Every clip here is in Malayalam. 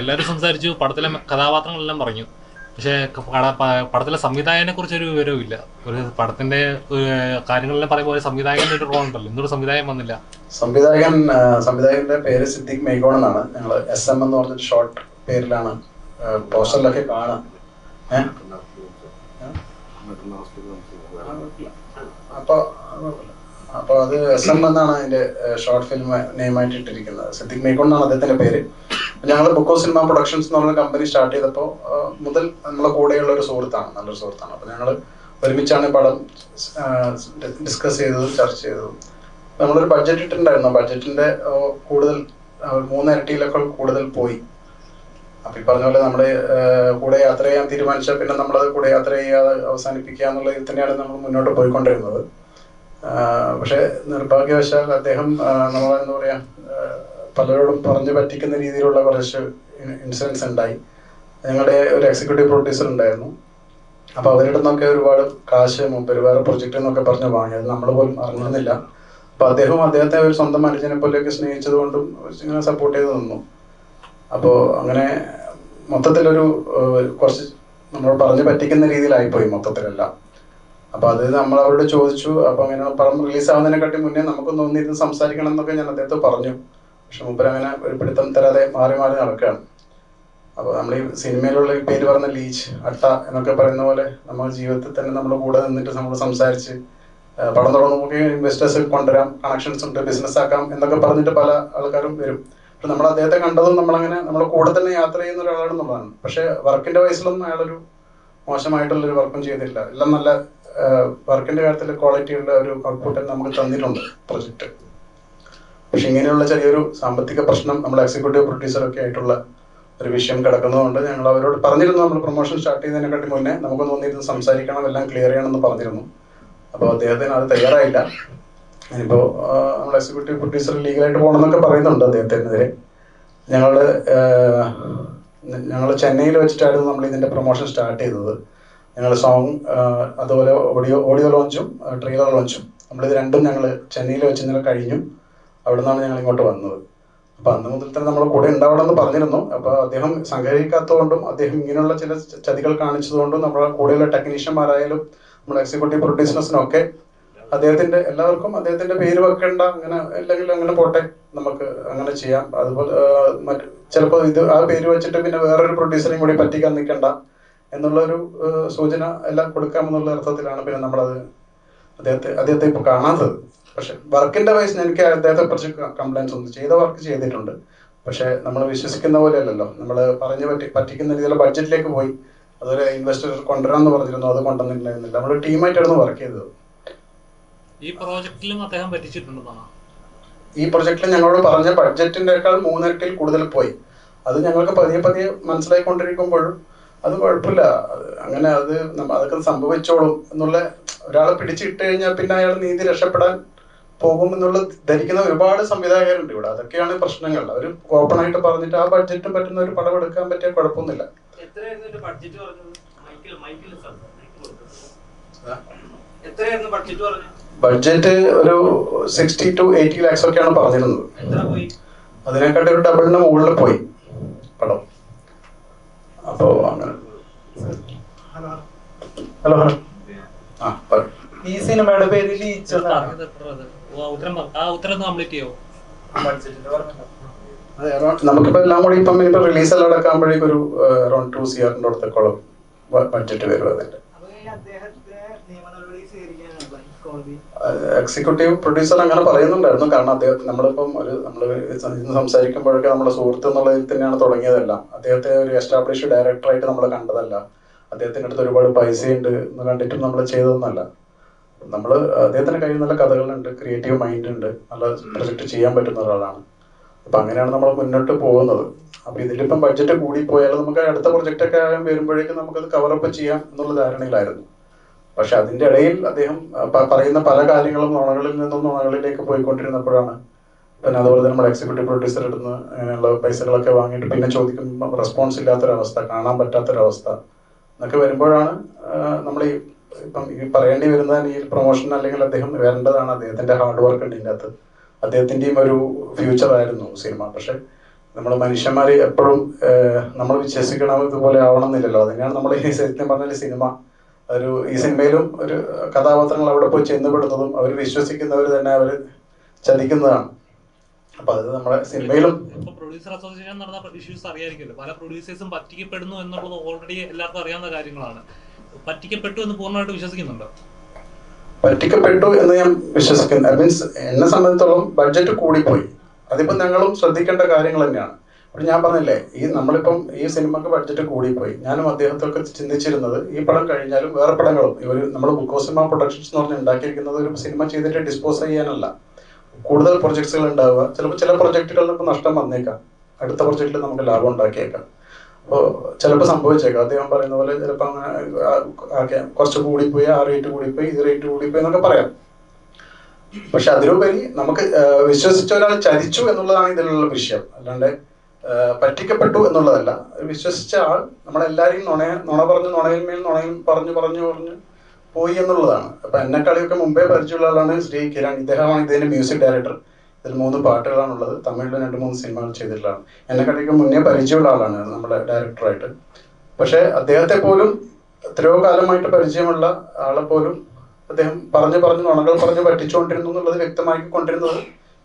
എല്ലാവരും സംസാരിച്ചു പടത്തിലെ കഥാപാത്രങ്ങളെല്ലാം പറഞ്ഞു. പക്ഷേ പടത്തിലെ സംവിധായകനെ കുറിച്ച് ഒരു വിവരവും ഇല്ല. ഒരു പടത്തിന്റെ കാര്യങ്ങളെല്ലാം പറയുമ്പോൾ സംവിധായകന്റെ ഒരു റോൾ ഉണ്ടല്ലോ. ഇന്നൊരു സംവിധായകൻ വന്നില്ല. സംവിധായകൻ സംവിധായകന്റെ പേര് സിദ്ദിഖ് മെയ്ഗോൺ എന്നാണ്. ഞങ്ങൾ എസ് എം എന്ന് പറഞ്ഞൊരു ഷോർട്ട് പേരിലാണ് പോസ്റ്ററിലൊക്കെ കാണാം. ഏഹ് അപ്പൊ അപ്പൊ അത് എസ് എം എന്നാണ് അതിന്റെ ഷോർട്ട് ഫിലിം നെയിമായിട്ട് ഇട്ടിരിക്കുന്നത്. സിദ്ദിഖ് മേക്കോൺ എന്നാണ് അദ്ദേഹത്തിന്റെ പേര്. ഞങ്ങൾ ബുക്ക് ഓഫ് സിനിമ പ്രൊഡക്ഷൻസ് എന്ന് പറഞ്ഞ കമ്പനി സ്റ്റാർട്ട് ചെയ്തപ്പോൾ മുതൽ നമ്മളെ കൂടെയുള്ള ഒരു സുഹൃത്താണ് നല്ലൊരു സുഹൃത്താണ്. അപ്പൊ ഞങ്ങൾ ഒരുമിച്ചാണ് പടം ഡിസ്കസ് ചെയ്തതും ചർച്ച ചെയ്തതും. നമ്മളൊരു ബഡ്ജറ്റ് ഇട്ടിട്ടുണ്ടായിരുന്നു. ബഡ്ജറ്റിന്റെ കൂടുതൽ മൂന്ന് മൂന്നിരട്ടിയിലൊക്കെ കൂടുതൽ പോയി. അപ്പൊ ഈ പറഞ്ഞ പോലെ നമ്മൾ കൂടെ യാത്ര ചെയ്യാൻ തീരുമാനിച്ച പിന്നെ നമ്മളത് കൂടെ യാത്ര ചെയ്യാതെ അവസാനിപ്പിക്കുക എന്നുള്ള ഇതിൽ തന്നെയാണ് നമ്മൾ മുന്നോട്ട് പോയിക്കൊണ്ടിരുന്നത്. പക്ഷെ നിർഭാഗ്യവശാൽ അദ്ദേഹം നമ്മളെന്താ നമ്മളെ പറയാ പലരോടും പറഞ്ഞു പറ്റിക്കുന്ന രീതിയിലുള്ള കുറച്ച് ഇൻസിഡൻസ് ഉണ്ടായി. ഞങ്ങളുടെ ഒരു എക്സിക്യൂട്ടീവ് പ്രൊഡ്യൂസർ ഉണ്ടായിരുന്നു. അപ്പോൾ അവരുടെ നിന്നൊക്കെ ഒരുപാട് കാശ് മുമ്പ് വേറെ പ്രൊജക്റ്റ് എന്നൊക്കെ പറഞ്ഞ് വാങ്ങി അത് നമ്മൾ പോലും അറിഞ്ഞിരുന്നില്ല. അപ്പൊ അദ്ദേഹം അദ്ദേഹത്തെ ഒരു സ്വന്തം മനുഷ്യനെ പോലെയൊക്കെ സ്നേഹിച്ചത് കൊണ്ടും ഇങ്ങനെ സപ്പോർട്ട് ചെയ്ത് നിന്നു. അപ്പോൾ അങ്ങനെ മൊത്തത്തിലൊരു കുറച്ച് നമ്മൾ പറഞ്ഞു പറ്റിക്കുന്ന രീതിയിലായിപ്പോയി മൊത്തത്തിലല്ല. അപ്പോൾ അത് നമ്മൾ അവരോട് ചോദിച്ചു. അപ്പോൾ അങ്ങനെ പടം റിലീസ് ആവുന്നതിനെക്കാട്ടി മുന്നേ നമുക്ക് തോന്നിയിരുന്ന് സംസാരിക്കണം എന്നൊക്കെ ഞാൻ അദ്ദേഹത്തെ പറഞ്ഞു. പക്ഷെ മുമ്പ് അങ്ങനെ ഒരു പിടുത്തം തരാതെ മാറി മാറി നടക്കുകയാണ്. അപ്പോൾ നമ്മൾ ഈ സിനിമയിലുള്ള ഈ പേര് പറഞ്ഞ ലീച്ച് അട്ട എന്നൊക്കെ പറയുന്ന പോലെ നമ്മൾ ജീവിതത്തിൽ തന്നെ നമ്മൾ കൂടെ നിന്നിട്ട് നമ്മൾ സംസാരിച്ച് പടം തുടങ്ങുമ്പോൾ ഇൻവെസ്റ്റേഴ്സ് കൊണ്ടുവരാം കണക്ഷൻസ് ഉണ്ട് ബിസിനസ് ആക്കാം എന്നൊക്കെ പറഞ്ഞിട്ട് പല ആൾക്കാരും വരും. പക്ഷെ നമ്മൾ അദ്ദേഹത്തെ കണ്ടതും നമ്മളങ്ങനെ നമ്മളെ കൂടെ തന്നെ യാത്ര ചെയ്യുന്ന ഒരാളാണെന്നുള്ളതാണ് പക്ഷേ വർക്കിന്റെ വയസ്സിലൊന്നും അയാളൊരു മോശമായിട്ടുള്ളൊരു വർക്കും ചെയ്തിട്ടില്ല. എല്ലാം നല്ല വർക്കിന്റെ കാര്യത്തിൽ ക്വാളിറ്റിയുള്ള ഒരു ഔട്ട്പുട്ട് നമുക്ക് തന്നിട്ടുണ്ട് പ്രൊജക്ട് പക്ഷെ ഇങ്ങനെയുള്ള ചെറിയൊരു സാമ്പത്തിക പ്രശ്നം നമ്മൾ എക്സിക്യൂട്ടീവ് പ്രൊഡ്യൂസർ ഒക്കെ ആയിട്ടുള്ള ഒരു വിഷയം കിടക്കുന്നതുകൊണ്ട് ഞങ്ങൾ അവരോട് പറഞ്ഞിരുന്നു. നമ്മൾ പ്രൊമോഷൻ സ്റ്റാർട്ട് ചെയ്യുന്നതിനെക്കാട്ടി മുന്നേ നമുക്ക് തോന്നിയിരുന്നത് സംസാരിക്കണം എല്ലാം ക്ലിയർ ചെയ്യണമെന്ന് പറഞ്ഞിരുന്നു. അപ്പോൾ അദ്ദേഹത്തിന് അത് തയ്യാറായില്ല. ഇനിയിപ്പോൾ നമ്മൾ എക്സിക്യൂട്ടീവ് പ്രൊഡ്യൂസർ ലീഗലായിട്ട് പോകണമെന്നൊക്കെ പറയുന്നുണ്ട് അദ്ദേഹത്തിനെതിരെ. ഞങ്ങൾ ഞങ്ങൾ ചെന്നൈയിൽ വെച്ചിട്ടായിരുന്നു നമ്മൾ ഇതിന്റെ പ്രൊമോഷൻ സ്റ്റാർട്ട് ചെയ്തത്. ഞങ്ങൾ സോങ് അതുപോലെ ഓഡിയോ ഓഡിയോ ലോഞ്ചും ട്രെയിലർ ലോഞ്ചും നമ്മളിത് രണ്ടും ഞങ്ങൾ ചെന്നൈയിൽ വെച്ച് കഴിഞ്ഞു. അവിടെ നിന്നാണ് ഞങ്ങൾ ഇങ്ങോട്ട് വന്നത്. അപ്പൊ അന്ന് മുതൽ തന്നെ നമ്മുടെ കൂടെ ഉണ്ടാവണമെന്ന് പറഞ്ഞിരുന്നു. അപ്പൊ അദ്ദേഹം സഹകരിക്കാത്തതുകൊണ്ടും അദ്ദേഹം ഇങ്ങനെയുള്ള ചില ചതികൾ കാണിച്ചതുകൊണ്ടും നമ്മുടെ കൂടെയുള്ള ടെക്നീഷ്യന്മാരായാലും നമ്മുടെ എക്സിക്യൂട്ടീവ് പ്രൊഡ്യൂസേഴ്സിനൊക്കെ അദ്ദേഹത്തിന്റെ എല്ലാവർക്കും അദ്ദേഹത്തിന്റെ പേര് വെക്കേണ്ട അങ്ങനെ അല്ലെങ്കിൽ അങ്ങനെ പോട്ടെ നമുക്ക് അങ്ങനെ ചെയ്യാം. അതുപോലെ മറ്റു ചിലപ്പോൾ ഇത് ആ പേര് വെച്ചിട്ട് പിന്നെ വേറൊരു പ്രൊഡ്യൂസറെയും കൂടി പറ്റിക്കാൻ നിൽക്കണ്ട എന്നുള്ള ഒരു സൂചന എല്ലാം കൊടുക്കാമെന്നുള്ള അർത്ഥത്തിലാണ് പിന്നെ നമ്മളത് അദ്ദേഹത്തെ അദ്ദേഹത്തെ ഇപ്പൊ കാണാത്തത്. പക്ഷെ വർക്കിന്റെ വൈസ് എനിക്ക് അദ്ദേഹത്തെ കുറിച്ച് കംപ്ലൈൻസ് ഒന്നും ചെയ്ത വർക്ക് ചെയ്തിട്ടുണ്ട്. പക്ഷെ നമ്മൾ വിശ്വസിക്കുന്ന പോലെ അല്ലല്ലോ നമ്മൾ പറഞ്ഞു പറ്റി പറ്റിക്കുന്ന രീതിയിലുള്ള ബഡ്ജറ്റിലേക്ക് പോയി. അതുപോലെ ഇൻവെസ്റ്റർ കൊണ്ടുവരാമെന്ന് പറഞ്ഞിരുന്നു. അത് കൊണ്ടുവന്നിട്ടുണ്ടായിരുന്നില്ല. നമ്മൾ ടീമായിട്ടായിരുന്നു വർക്ക് ചെയ്തത്. ഈ പ്രോജക്റ്റിലും അദ്ദേഹം പറ്റിച്ചിട്ടുണ്ടെന്നാണ് ഈ പ്രോജക്റ്റിൽ ഞങ്ങളോട് പറഞ്ഞ ബഡ്ജറ്റിന്റെക്കാൾ മൂന്നിരട്ടിൽ കൂടുതൽ പോയി. അത് ഞങ്ങൾക്ക് പതിയെ പതിയെ മനസ്സിലായിക്കൊണ്ടിരിക്കുമ്പോഴും അത് കുഴപ്പമില്ല. അങ്ങനെ അത് അതൊക്കെ സംഭവിച്ചോളും എന്നുള്ള ഒരാളെ പിടിച്ചിട്ട് കഴിഞ്ഞാൽ പിന്നെ അയാൾ നീതി രക്ഷപ്പെടാൻ പോകും എന്നുള്ള ധരിക്കുന്ന ഒരുപാട് സംവിധായകരുണ്ട് ഇവിടെ. അതൊക്കെയാണ് പ്രശ്നങ്ങൾ. അവർ ഓപ്പൺ ആയിട്ട് പറഞ്ഞിട്ട് ആ ബഡ്ജറ്റ് പറ്റുന്ന ഒരു പടം എടുക്കാൻ പറ്റിയ കുഴപ്പമൊന്നുമില്ല. ബഡ്ജറ്റ് ഒരു സിക്സ്റ്റി ടു എയ്റ്റി ലാക്സ് ഒക്കെയാണ് പറഞ്ഞിരുന്നത്. അതിനെക്കാട്ടി ഒരു ഡബിളിന് മുകളിൽ പോയി പടം. അപ്പോ അങ്ങനെ. ഹലോ. ഹലോ ആ പറ. ഈ സിനിമയുടെ പേര് ലീച്ച് ആ ഉത്തരം ആ ഉത്തരം കംപ്ലീറ്റ് ചെയ്യോ? അതെ നമുക്കിപ്പോ എല്ലാം കൂടി ഇപ്പം ഇപ്പൊ റിലീസ് എല്ലാം അടക്കാകുമ്പോഴേക്കും ഒരു അറൗണ്ട് ടു സിയറിന്റെ അടുത്തേക്കോളം ബഡ്ജറ്റ് വരും അതിന്റെ എക്സിക്യൂട്ടീവ് പ്രൊഡ്യൂസർ അങ്ങനെ പറയുന്നുണ്ടായിരുന്നു. കാരണം അദ്ദേഹത്തിന് നമ്മളിപ്പം ഒരു നമ്മൾ ഇന്ന് സംസാരിക്കുമ്പോഴൊക്കെ നമ്മുടെ സുഹൃത്ത് എന്നുള്ളതിൽ തന്നെയാണ് തുടങ്ങിയതെല്ലാം. അദ്ദേഹത്തെ ഒരു എസ്റ്റാബ്ലിഷ് ഡയറക്ടറായിട്ട് നമ്മൾ കണ്ടതല്ല. അദ്ദേഹത്തിന്റെ അടുത്ത് ഒരുപാട് പൈസയുണ്ട് എന്ന് കണ്ടിട്ടും നമ്മൾ ചെയ്തതൊന്നല്ല നമ്മൾ അദ്ദേഹത്തിന് കയ്യിൽ നല്ല കഥകളുണ്ട്. ക്രിയേറ്റീവ് മൈൻഡ് ഉണ്ട്. നല്ല പ്രൊജക്ട് ചെയ്യാൻ പറ്റുന്ന ഒരാളാണ്. അപ്പൊ അങ്ങനെയാണ് നമ്മൾ മുന്നോട്ട് പോകുന്നത്. അപ്പൊ ഇതിലിപ്പം ബഡ്ജറ്റ് കൂടി പോയാൽ നമുക്ക് അടുത്ത പ്രൊജക്റ്റ് ഒക്കെ വരുമ്പോഴേക്കും നമുക്കത് കവറപ്പ് ചെയ്യാം എന്നുള്ള ധാരണയിലായിരുന്നു. പക്ഷെ അതിന്റെ ഇടയിൽ അദ്ദേഹം പറയുന്ന പല കാര്യങ്ങളും നുണകളിൽ നിന്നും നുണകളിലേക്ക് പോയിക്കൊണ്ടിരുന്നപ്പോഴാണ് പിന്നെ അതുപോലെ തന്നെ നമ്മുടെ എക്സിക്യൂട്ടീവ് പ്രൊഡ്യൂസർ ഇടുന്ന അങ്ങനെയുള്ള പൈസകളൊക്കെ വാങ്ങിയിട്ട് പിന്നെ ചോദിക്കുമ്പോൾ റെസ്പോൺസ് ഇല്ലാത്തൊരവസ്ഥ കാണാൻ പറ്റാത്തൊരവസ്ഥ എന്നൊക്കെ വരുമ്പോഴാണ് നമ്മൾ ഈ ഇപ്പം ഈ പറയേണ്ടി വരുന്ന ഈ പ്രൊമോഷൻ അല്ലെങ്കിൽ അദ്ദേഹം വരേണ്ടതാണ്. അദ്ദേഹത്തിന്റെ ഹാർഡ് വർക്ക് ഉണ്ട് ഇതിന്റെ അകത്ത് അദ്ദേഹത്തിന്റെയും ഒരു ഫ്യൂച്ചർ ആയിരുന്നു സിനിമ. പക്ഷെ നമ്മൾ മനുഷ്യന്മാർ എപ്പോഴും നമ്മൾ വിശ്വസിക്കണം ഇതുപോലെ ആവണം എന്നില്ലല്ലോ അതിനാണ് നമ്മൾ ഈ സത്യം പറഞ്ഞ സിനിമ. ഒരു ഈ സിനിമയിലും ഒരു കഥാപാത്രങ്ങൾ അവിടെ പോയി ചെന്നുപെടുന്നതും അവർ വിശ്വസിക്കുന്നവർ തന്നെ അവർ ചതിക്കുന്നതാണ്. അപ്പൊ അത് നമ്മുടെ സിനിമയിലും പ്രൊഡ്യൂസർ അസോസിയേഷൻ നടന്ന ഇഷ്യൂസ് അറിയായിരിക്കുമല്ലോ. പല പ്രൊഡ്യൂസേഴ്സും പറ്റിക്കപ്പെടുന്നു എന്നുള്ളത് ഓൾറെഡി എല്ലാവർക്കും അറിയാവുന്ന കാര്യങ്ങളാണ്. പറ്റിക്കപ്പെട്ടു എന്ന് പൂർണമായിട്ട് വിശ്വസിക്കുന്നുണ്ടോ? പറ്റിക്കപ്പെട്ടു എന്ന് ഞാൻ വിശ്വസിക്കുന്നു. മീൻസ് എന്നെ സംബന്ധിച്ചോളം ബഡ്ജറ്റ് കൂടിപ്പോയി. അതിപ്പോ ഞങ്ങളും ശ്രദ്ധിക്കേണ്ട കാര്യങ്ങൾ തന്നെയാണ്. അപ്പോൾ ഞാൻ പറഞ്ഞില്ലേ ഈ നമ്മളിപ്പം ഈ സിനിമക്ക് ബഡ്ജറ്റ് കൂടിപ്പോയി. ഞാനും അദ്ദേഹത്തൊക്കെ ചിന്തിച്ചിരുന്നത് ഈ പടം കഴിഞ്ഞാലും വേറെ പടങ്ങളും ഇവർ നമ്മൾ ബുക്കോ സിനിമ പ്രൊഡക്ഷൻസ് എന്ന് പറഞ്ഞ് ഉണ്ടാക്കിയിരിക്കുന്നത് ഒരു സിനിമ ചെയ്തിട്ട് ഡിസ്പോസ് ചെയ്യാനല്ല. കൂടുതൽ പ്രൊജക്ട്സുകൾ ഉണ്ടാവുക. ചിലപ്പോൾ ചില പ്രൊജക്റ്റുകളിൽ നഷ്ടം വന്നേക്കാം. അടുത്ത പ്രൊജക്റ്റിൽ നമുക്ക് ലാഭം ഉണ്ടാക്കിയേക്കാം. ചിലപ്പോൾ സംഭവിച്ചേക്കാം. അദ്ദേഹം പറയുന്ന പോലെ ചിലപ്പോൾ അങ്ങനെ കുറച്ച് കൂടിപ്പോയി ആ റേറ്റ് കൂടിപ്പോയി ഇത് റേറ്റ് കൂടിപ്പോയി എന്നൊക്കെ പറയാം. പക്ഷെ അതിലുപരി നമുക്ക് വിശ്വസിച്ച ഒരാൾ ചതിച്ചു എന്നുള്ളതാണ് ഇതിലുള്ള വിഷയം. അല്ലാണ്ട് പറ്റിക്കപ്പെട്ടു എന്നുള്ളതല്ല. വിശ്വസിച്ച ആൾ നമ്മളെല്ലാരെയും നുണ നുണ പറഞ്ഞു നുണയിന്മേൽ നുണയും പറഞ്ഞു പറഞ്ഞു പറഞ്ഞു പോയി എന്നുള്ളതാണ്. അപ്പൊ എന്നെ കളിയൊക്കെ മുമ്പേ പരിചയമുള്ള ആളാണ് ശ്രീ കിരൺ. ഇദ്ദേഹമാണ് ഇതിന്റെ മ്യൂസിക് ഡയറക്ടർ ഇതിൽ മൂന്ന് പാട്ടുകളാണുള്ളത്. തമിഴിൽ രണ്ട് മൂന്ന് സിനിമകൾ ചെയ്തിട്ടുള്ളതാണ്. എന്നെ എന്നെക്കളിയൊക്കെ മുന്നേ പരിചയമുള്ള ആളാണ് നമ്മുടെ ഡയറക്ടറായിട്ട്. പക്ഷേ അദ്ദേഹത്തെ പോലും എത്രയോ കാലമായിട്ട് പരിചയമുള്ള ആളെ പോലും അദ്ദേഹം പറഞ്ഞു പറഞ്ഞു നുണകൾ പറഞ്ഞ് പറ്റിച്ചുകൊണ്ടിരുന്നു എന്നുള്ളത് വ്യക്തമാക്കി കൊണ്ടിരുന്നത്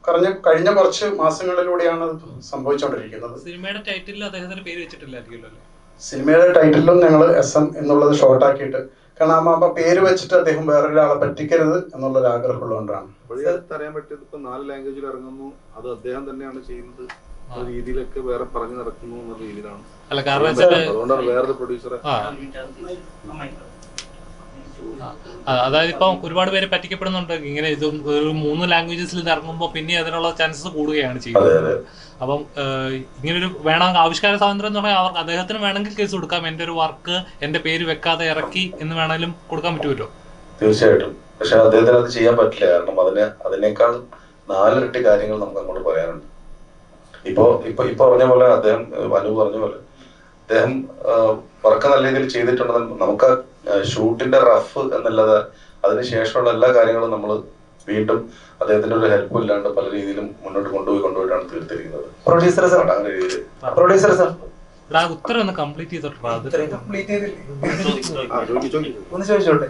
കഴിഞ്ഞ കഴിഞ്ഞ കുറച്ച് മാസങ്ങളിലൂടെയാണ് അത് സംഭവിച്ചുകൊണ്ടിരിക്കുന്നത്. സിനിമയുടെ ടൈറ്റിലിൽ അദ്ദേഹത്തിന്റെ പേര് വെച്ചിട്ടില്ലായിരിക്കുമല്ലോ സിനിമയുടെ ടൈറ്റിലും ഞങ്ങൾ എസ് എം എന്നുള്ളത് ഷോർട്ടാക്കിയിട്ട് കാരണം ആ മാമ്പ പേര് വെച്ചിട്ട് അദ്ദേഹം വേറൊരാളെ പറ്റിക്കരുത് എന്നുള്ളൊരു ആഗ്രഹമുള്ളതുകൊണ്ടാണ്. ആഗ്രഹം ഉള്ളതുകൊണ്ടാണ് അറിയാൻ പറ്റിയത് ഇപ്പൊ നാല് ലാംഗ്വേജിൽ ഇറങ്ങുന്നു. അത് അദ്ദേഹം തന്നെയാണ് ചെയ്യുന്നത്. രീതിയിലൊക്കെ വേറെ പറഞ്ഞു നടക്കുന്നു എന്ന രീതിയിലാണ്. അല്ല കാരണം വെച്ചാൽ അതുകൊണ്ടാണ് വേറൊരു പ്രൊഡ്യൂസറെ അതായത് ഇപ്പം ഒരുപാട് പേര് പറ്റിക്കപ്പെടുന്നുണ്ട്. ഇങ്ങനെ ഇത് ഒരു മൂന്ന് ലാംഗ്വേജസിൽ ഇത് ഇറങ്ങുമ്പോൾ പിന്നെ അതിനുള്ള ചാൻസസ് കൂടുകയാണ് ചെയ്യുന്നത്. അപ്പം ഇങ്ങനൊരു വേണം ആവിഷ്കാര സ്വാതന്ത്ര്യം എന്ന് പറഞ്ഞാൽ അവർക്ക് അദ്ദേഹത്തിന് വേണമെങ്കിൽ കേസ് കൊടുക്കാം. എന്റെ ഒരു വർക്ക് എന്റെ പേര് വെക്കാതെ ഇറക്കി എന്ന് വേണമെങ്കിലും കൊടുക്കാൻ പറ്റുമല്ലോ? തീർച്ചയായിട്ടും. പക്ഷെ അദ്ദേഹത്തിന് അത് ചെയ്യാൻ പറ്റില്ല. കാരണം അതിന് അതിനേക്കാൾ നാലിരട്ടി കാര്യങ്ങൾ നമുക്ക് അങ്ങോട്ട് പറയാനുണ്ട്. ഇപ്പോ ഇപ്പൊ ഇപ്പൊ പറഞ്ഞ പോലെ അദ്ദേഹം അനു പറഞ്ഞ പോലെ അദ്ദേഹം വർക്ക് നല്ല രീതിയിൽ ചെയ്തിട്ടുണ്ടെന്ന് നമുക്ക് ഷൂട്ടിന്റെ റഫ് എന്നല്ലാതെ അതിനുശേഷമുള്ള എല്ലാ കാര്യങ്ങളും നമ്മൾ വീണ്ടും അദ്ദേഹത്തിന്റെ ഒരു ഹെൽപ്പ് ഇല്ലാണ്ട് പല രീതിയിലും മുന്നോട്ട് കൊണ്ടുപോയി കൊണ്ടുപോയിട്ടാണ് തീർത്തിരിക്കുന്നത്. Producer sir. അങ്ങനെ രീതിയിൽ പ്രൊഡ്യൂസർ സാർ. ഉത്തരം ഒന്ന് കംപ്ലീറ്റ് ചെയ്തോട്ടെ കംപ്ലീറ്റ് ചെയ്തില്ലേ? ആ ചോദിച്ചു ചോദിച്ചു ഒന്ന് ചോദിച്ചോട്ടെ.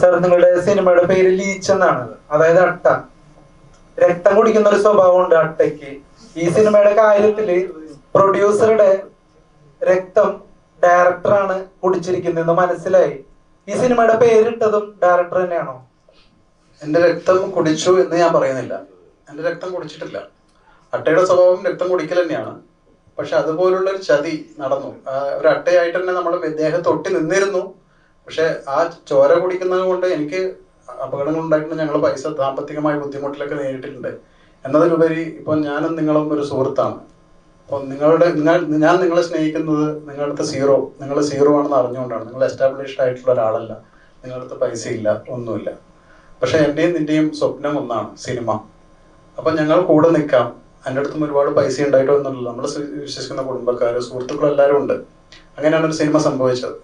സാർ നിങ്ങളുടെ സിനിമയുടെ പേര് ലീച്ച് എന്നാണ്. അതായത് അട്ട. രക്തം കുടിക്കുന്ന ഒരു സ്വഭാവം ഉണ്ട് അട്ടയ്ക്ക്. ഈ സിനിമയുടെ കാര്യത്തിൽ പ്രൊഡ്യൂസറുടെ രക്തം ഡയറക്ടറാണ് കുടിച്ചിരിക്കുന്നതെന്ന് മനസ്സിലായി. ഈ സിനിമയുടെ പേരിട്ടതും ഡയറക്ടർ തന്നെയാണോ? എന്റെ രക്തം കുടിച്ചു എന്ന് ഞാൻ പറയുന്നില്ല. എന്റെ രക്തം കുടിച്ചിട്ടില്ല. അട്ടയുടെ സ്വഭാവം രക്തം കുടിക്കൽ തന്നെയാണ്. പക്ഷെ അതുപോലുള്ള ഒരു ചതി നടന്നു. ഒരു അട്ടയായിട്ട് തന്നെ നമ്മൾ ദേഹത്ത് ഒട്ടി നിന്നിരുന്നു. പക്ഷെ ആ ചോര കുടിക്കുന്നത് കൊണ്ട് എനിക്ക് അപകടങ്ങൾ ഉണ്ടായിട്ടുണ്ട്. ഞങ്ങൾ പൈസ സാമ്പത്തികമായ ബുദ്ധിമുട്ടിലൊക്കെ നേരിട്ടിട്ടുണ്ട്. എന്നതിലുപരി ഇപ്പൊ ഞാനും നിങ്ങളും ഒരു സുഹൃത്താണ്. അപ്പോൾ നിങ്ങളുടെ നിങ്ങൾ ഞാൻ നിങ്ങളെ സ്നേഹിക്കുന്നത് നിങ്ങളുടെ സീറോ നിങ്ങൾ സീറോ ആണെന്ന് അറിഞ്ഞുകൊണ്ടാണ്. നിങ്ങൾ എസ്റ്റാബ്ലിഷ്ഡ് ആയിട്ടുള്ള ഒരാളല്ല. നിങ്ങളുടെ അടുത്ത് പൈസ ഇല്ല ഒന്നുമില്ല. പക്ഷെ എന്റെയും നിന്റെയും സ്വപ്നം ഒന്നാണ് സിനിമ. അപ്പൊ ഞങ്ങൾ കൂടെ നിൽക്കാം. എന്റെ അടുത്തും ഒരുപാട് പൈസ ഉണ്ടായിട്ടോ എന്നുള്ളത് നമ്മൾ വിശ്വസിക്കുന്ന കുടുംബക്കാർ സുഹൃത്തുക്കൾ എല്ലാവരും ഉണ്ട്. അങ്ങനെയാണ് ഒരു സിനിമ സംഭവിച്ചത്.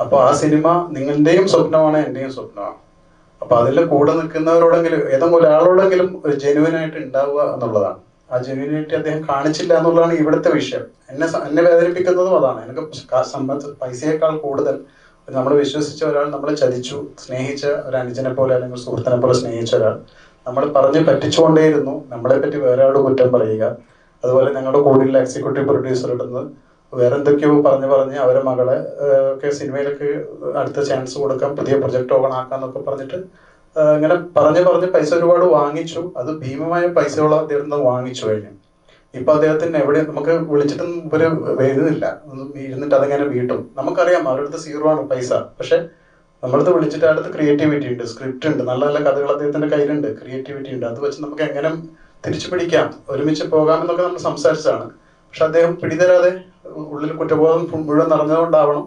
അപ്പൊ ആ സിനിമ നിങ്ങളുടെയും സ്വപ്നമാണ് എന്റെയും സ്വപ്നമാണ്. അപ്പൊ അതിൽ കൂടെ നിൽക്കുന്നവരോടെങ്കിലും ഏതെങ്കിലും ഒരാളോടെങ്കിലും ഒരു ജെനുവിൻ ആയിട്ട് ഉണ്ടാവുക എന്നുള്ളതാണ്. ആ ജെന്യൂനിറ്റി അദ്ദേഹം കാണിച്ചില്ല എന്നുള്ളതാണ് ഇവിടുത്തെ വിഷയം. എന്നെ എന്നെ വേദനിപ്പിക്കുന്നതും അതാണ്. എനിക്ക് സമ്പത്ത് പൈസയേക്കാൾ കൂടുതൽ നമ്മൾ വിശ്വസിച്ച ഒരാൾ നമ്മളെ ചതിച്ചു സ്നേഹിച്ച ഒരു അനുജനെ പോലെ അല്ലെങ്കിൽ സുഹൃത്തിനെ പോലെ സ്നേഹിച്ച ഒരാൾ. നമ്മൾ പറഞ്ഞ് പറ്റിച്ചുകൊണ്ടേയിരുന്നു. നമ്മളെ പറ്റി വേറെ ആളോട് കുറ്റം പറയുക. അതുപോലെ ഞങ്ങളുടെ കൂടെയുള്ള എക്സിക്യൂട്ടീവ് പ്രൊഡ്യൂസർ ഇടുന്നത് വേറെ എന്തൊക്കെയോ പറഞ്ഞ് പറഞ്ഞ് അവരെ മകളെ ഒക്കെ സിനിമയിലൊക്കെ അടുത്ത ചാൻസ് കൊടുക്കാം പുതിയ പ്രൊജക്ട് ഓപ്പൺ ആക്കാന്നൊക്കെ പറഞ്ഞിട്ട് ഏഹ്, ഇങ്ങനെ പറഞ്ഞ് പറഞ്ഞ് പൈസ ഒരുപാട് വാങ്ങിച്ചു. അത് ഭീമമായ പൈസയോളം അദ്ദേഹം നിന്ന് വാങ്ങിച്ചു കഴിഞ്ഞു. ഇപ്പൊ അദ്ദേഹത്തിന് എവിടെ നമുക്ക് വിളിച്ചിട്ടും ഇവർ വരുന്നില്ല. ഇരുന്നിട്ട് അതങ്ങനെ വീട്ടും? നമുക്കറിയാം അവരുടെ അടുത്ത് സീറോ ആണ് പൈസ. പക്ഷെ നമ്മളടുത്ത് വിളിച്ചിട്ട് അടുത്ത് ക്രിയേറ്റിവിറ്റി ഉണ്ട് സ്ക്രിപ്റ്റ് ഉണ്ട് നല്ല നല്ല കഥകൾ അദ്ദേഹത്തിന്റെ കയ്യിലുണ്ട്. ക്രിയേറ്റിവിറ്റി ഉണ്ട്. അത് വെച്ച് നമുക്ക് എങ്ങനെ തിരിച്ചു പിടിക്കാം. ഒരുമിച്ച് പോകാമെന്നൊക്കെ നമ്മൾ സംസാരിച്ചതാണ്. പക്ഷെ അദ്ദേഹം പിടിതരാതെ ഉള്ളിൽ കുറ്റബോധം മുഴുവൻ നിറഞ്ഞതുകൊണ്ടാവണം.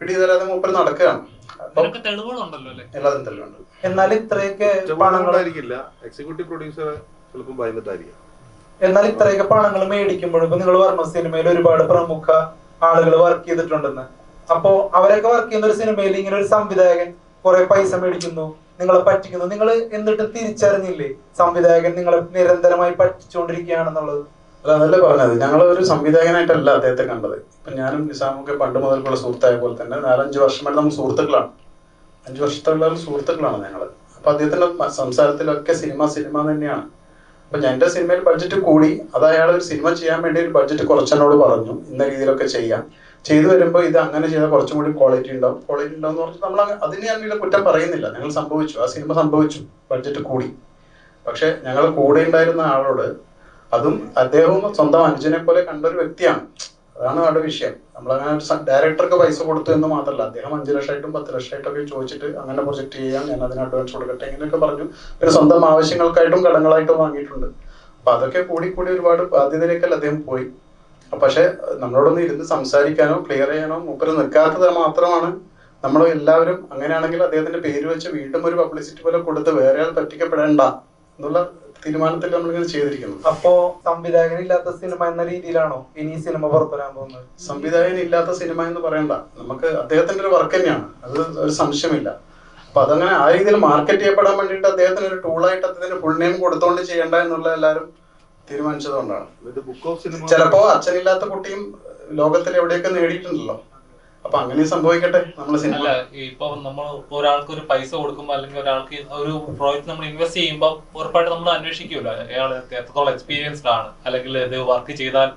പിടിതരാതെ മൂപ്പർ നടക്കുകയാണ്. അപ്പം ഇതിനൊക്കെ അല്ലേ? എല്ലാതും തെളിവുണ്ട്. എന്നാൽ ഇത്രയൊക്കെ എക്സിക്യൂട്ടീവ് പ്രൊഡ്യൂസർ ചിലപ്പോൾ ഭയന്നിട്ടായിരിക്കും എന്നാൽ ഇത്രയൊക്കെ പണങ്ങൾ മേടിക്കുമ്പോൾ നിങ്ങൾ പറഞ്ഞു സിനിമയിൽ ഒരുപാട് പ്രമുഖ ആളുകൾ വർക്ക് ചെയ്തിട്ടുണ്ടെന്ന്. അപ്പോ അവരൊക്കെ വർക്ക് ചെയ്യുന്ന ഒരു സിനിമയിൽ ഇങ്ങനെ ഒരു സംവിധായകൻ കുറെ പൈസ മേടിക്കുന്നു നിങ്ങളെ പറ്റിക്കുന്നു. നിങ്ങൾ എന്നിട്ട് തിരിച്ചറിഞ്ഞില്ലേ? സംവിധായകൻ നിങ്ങളെ നിരന്തരമായി പറ്റിച്ചുകൊണ്ടിരിക്കുകയാണെന്നുള്ളത്. അല്ല അതല്ലേ പറഞ്ഞത്? ഞങ്ങൾ ഒരു സംവിധായകനായിട്ടല്ല അദ്ദേഹത്തെ കണ്ടത്. ഇപ്പൊ ഞാനും നിസാമൊക്കെ പണ്ട് മുതൽക്കുള്ള സുഹൃത്തായ പോലെ തന്നെ നാലഞ്ച് വർഷമായിട്ട് നമ്മൾ സുഹൃത്തുക്കളാണ്. അഞ്ച് വർഷത്തുള്ള സുഹൃത്തുക്കളാണ് ഞങ്ങൾ അപ്പൊ അദ്ദേഹത്തിന്റെ സംസാരത്തിലൊക്കെ സിനിമ സിനിമ തന്നെയാണ്. അപ്പൊ എന്റെ സിനിമയിൽ ബഡ്ജറ്റ് കൂടി. അത് അയാൾ ഒരു സിനിമ ചെയ്യാൻ വേണ്ടി ഒരു ബഡ്ജറ്റ് കുറച്ചെന്നോട് പറഞ്ഞു. ഇന്ന രീതിയിലൊക്കെ ചെയ്യാം. ചെയ്തു വരുമ്പോൾ ഇത് അങ്ങനെ ചെയ്താൽ കുറച്ചും കൂടി ക്വാളിറ്റി ഉണ്ടാവും. ക്വാളിറ്റി ഉണ്ടാവും എന്ന് പറഞ്ഞാൽ നമ്മൾ അതിന് ഇതിലെ കുറ്റം പറയുന്നില്ല. ഞങ്ങൾ സംഭവിച്ചു. ആ സിനിമ സംഭവിച്ചു. ബഡ്ജറ്റ് കൂടി. പക്ഷെ ഞങ്ങൾ കൂടെ ഉണ്ടായിരുന്ന ആളോട് അതും അദ്ദേഹവും സ്വന്തം അനുജനെ പോലെ കണ്ട ഒരു വ്യക്തിയാണ്. അതാണ് അവിടെ വിഷയം. നമ്മളങ്ങനെ ഡയറക്ടർക്ക് പൈസ കൊടുത്തു എന്ന് മാത്രമല്ല അദ്ദേഹം അഞ്ചു ലക്ഷമായിട്ടും പത്ത് ലക്ഷമായിട്ടൊക്കെ ചോദിച്ചിട്ട് അങ്ങനെ പ്രൊജക്ട് ചെയ്യാം ഞാൻ അതിന് അഡ്വാൻസ് കൊടുക്കട്ടെ ഇങ്ങനെയൊക്കെ പറഞ്ഞു. പിന്നെ സ്വന്തം ആവശ്യങ്ങൾക്കായിട്ടും കടങ്ങളായിട്ടും വാങ്ങിയിട്ടുണ്ട്. അപ്പൊ അതൊക്കെ കൂടി കൂടി ഒരുപാട് ബാധ്യതയിലേക്കല്ല അദ്ദേഹം പോയി. പക്ഷെ നമ്മളോടൊന്ന് ഇരുന്ന് സംസാരിക്കാനോ ക്ലിയർ ചെയ്യാനോ മൂപ്പര് നിൽക്കാത്തത് മാത്രമാണ് നമ്മൾ എല്ലാവരും അങ്ങനെയാണെങ്കിൽ അദ്ദേഹത്തിന്റെ പേര് വെച്ച് വീണ്ടും ഒരു പബ്ലിസിറ്റി പോലെ കൊടുത്ത് വേറെ ആൾ പറ്റിക്കപ്പെടേണ്ട എന്നുള്ള തീരുമാനത്തിൽ നമ്മളിങ്ങനെ ചെയ്തിരിക്കുന്നത് അപ്പോ സംവിധായകൻ ഇല്ലാത്ത സിനിമ എന്ന രീതിയിലാണോ ഇനി ഈ സിനിമ പുറത്തുവരാൻ പോകുന്നത്? സംവിധായകൻ ഇല്ലാത്ത സിനിമ എന്ന് പറയണ്ട. നമുക്ക് അദ്ദേഹത്തിന്റെ ഒരു വർക്ക് തന്നെയാണ്. അത് ഒരു സംശയമില്ല. അപ്പൊ അതങ്ങനെ ആ രീതിയിൽ മാർക്കറ്റ് ചെയ്യപ്പെടാൻ വേണ്ടിയിട്ട് അദ്ദേഹത്തിന് ഒരു ടൂളായിട്ട് അദ്ദേഹത്തിന് ഫുൾ നെയിം കൊടുത്തോണ്ട് ചെയ്യണ്ട എന്നുള്ള എല്ലാവരും തീരുമാനിച്ചതുകൊണ്ടാണ്. ഇത് ബുക്ക് ഓഫ് സിനിമ ചിലപ്പോ അച്ഛനില്ലാത്ത കുട്ടിയും ലോകത്തിൽ എവിടെയൊക്കെ നേടിയിട്ടുണ്ടല്ലോ. അപ്പൊ അങ്ങനെ സംഭവിക്കട്ടെ നമ്മൾ സിനിമ ഇപ്പൊ നമ്മൾ ഒരാൾക്ക് ഒരു പൈസ കൊടുക്കുമ്പോ അല്ലെങ്കിൽ ഒരാൾക്ക് ഒരു പ്രോജക്റ്റ് നമ്മൾ ഇൻവെസ്റ്റ് ചെയ്യുമ്പോൾ ഉറപ്പായിട്ട് നമ്മൾ അന്വേഷിക്കുമല്ലോ. അയാൾ എത്രത്തോളം എക്സ്പീരിയൻസ്ഡ് ആണ്. അല്ലെങ്കിൽ ഇത് വർക്ക് ചെയ്താൽ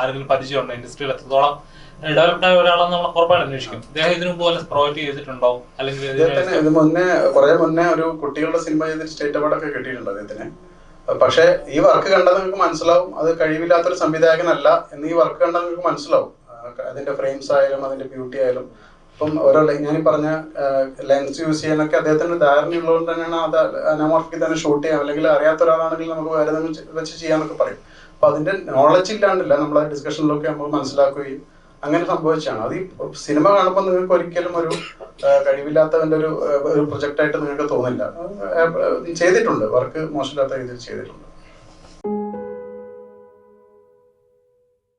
ആരെങ്കിലും പരിചയമുണ്ടോ ഇൻഡസ്ട്രിയിൽ എത്രത്തോളം ഡെവലപ്ഡ് ആയ ഒരാളാണ് നമ്മൾ ഉറപ്പായിട്ട് അന്വേഷിക്കും. ഇദ്ദേഹം ഇതിനു പോലെ ചെയ്തിട്ടുണ്ടോ? അല്ലെങ്കിൽ അദ്ദേഹത്തിന് ഇതിന് ഇത് മുന്നേ കുറെ മുന്നേ ഒരു കുട്ടികളുടെ സിനിമ ചെയ്തിട്ട് സ്റ്റേറ്റ് അവാർഡൊക്കെ കിട്ടിയിട്ടുണ്ട് അദ്ദേഹത്തിന് പക്ഷെ ഈ വർക്ക് കണ്ടാൽ നിങ്ങൾക്ക് മനസ്സിലാവും. അത് കഴിവില്ലാത്തൊരു സംവിധായകനല്ല എന്ന് ഈ വർക്ക് കണ്ടാൽ നിങ്ങൾക്ക് മനസ്സിലാവും. അതിന്റെ ഫ്രെയിംസ് ആയാലും അതിന്റെ ബ്യൂട്ടി ആയാലും. ഇപ്പം ഓരോ ഞാൻ ഈ പറഞ്ഞ ലെൻസ് യൂസ് ചെയ്യാനൊക്കെ അദ്ദേഹത്തിന് ധാരണ ഉള്ളതുകൊണ്ട് തന്നെയാണ് അത് അനാമോർഫിക്ക് തന്നെ ഷൂട്ട് ചെയ്യാം. അല്ലെങ്കിൽ അറിയാത്ത ഒരാളാണെങ്കിൽ നമുക്ക് വേറെ വെച്ച് ചെയ്യാന്നൊക്കെ പറയും. അപ്പൊ അതിന്റെ നോളജ് ഇല്ലാണ്ടില്ല. നമ്മൾ ഡിസ്കഷനിലൊക്കെ നമുക്ക് മനസ്സിലാക്കുകയും അങ്ങനെ സംഭവിച്ചാണ് അത് സിനിമ കാണുമ്പോൾ നിങ്ങൾക്ക് ഒരിക്കലും ഒരു കഴിവില്ലാത്തവന്റെ ഒരു ഒരു പ്രൊജക്റ്റ് ആയിട്ട് നിങ്ങൾക്ക് തോന്നില്ല. ചെയ്തിട്ടുണ്ട്. വർക്ക് മോശമില്ലാത്ത രീതിയിൽ ചെയ്തിട്ടുണ്ട്.